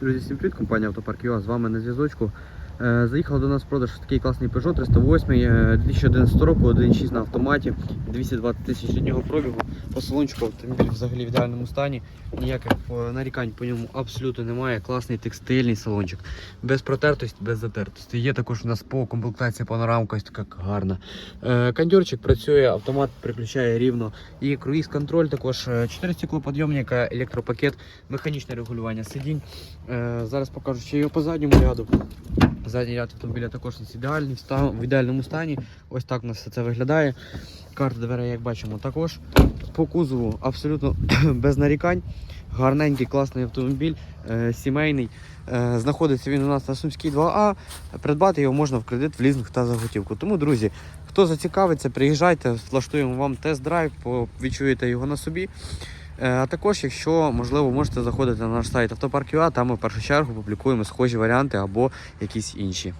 Друзі, всім привіт, компанія Автопарк ЮА, з вами на зв'язочку. Е, Заїхав до нас в продаж такий класний Peugeot 308 е, 2011 року, 1.6 на автоматі, 220 тисяч літнього пробігу. По салончику автомобіль взагалі в ідеальному стані. Ніяких е, нарікань по ньому абсолютно немає. Класний текстильний салончик. Без протертості, без затертості. Є також у нас по комплектації панорамка, ось така гарна. Е, Кондьорчик працює, автомат переключає рівно. І круїз-контроль також. 4 стеклоподйомника, електропакет, механічне регулювання сидінь. Е, Зараз покажу ще його по задньому ряду. Задній ряд автомобіля також ідеальний, в ідеальному стані. Ось так у нас все це виглядає. Карта дверей, як бачимо, також. По кузову абсолютно без нарікань. Гарненький, класний автомобіль, е, сімейний. Е, знаходиться він у нас на Сумській 2А. Придбати його можна в кредит, в лізинг та за готівку. Тому, друзі, хто зацікавиться, приїжджайте, влаштуємо вам тест-драйв, відчуєте його на собі. Е, А також, якщо можливо, можете заходити на наш сайт Автопарк.ua, там ми в першу чергу публікуємо схожі варіанти або якісь інші.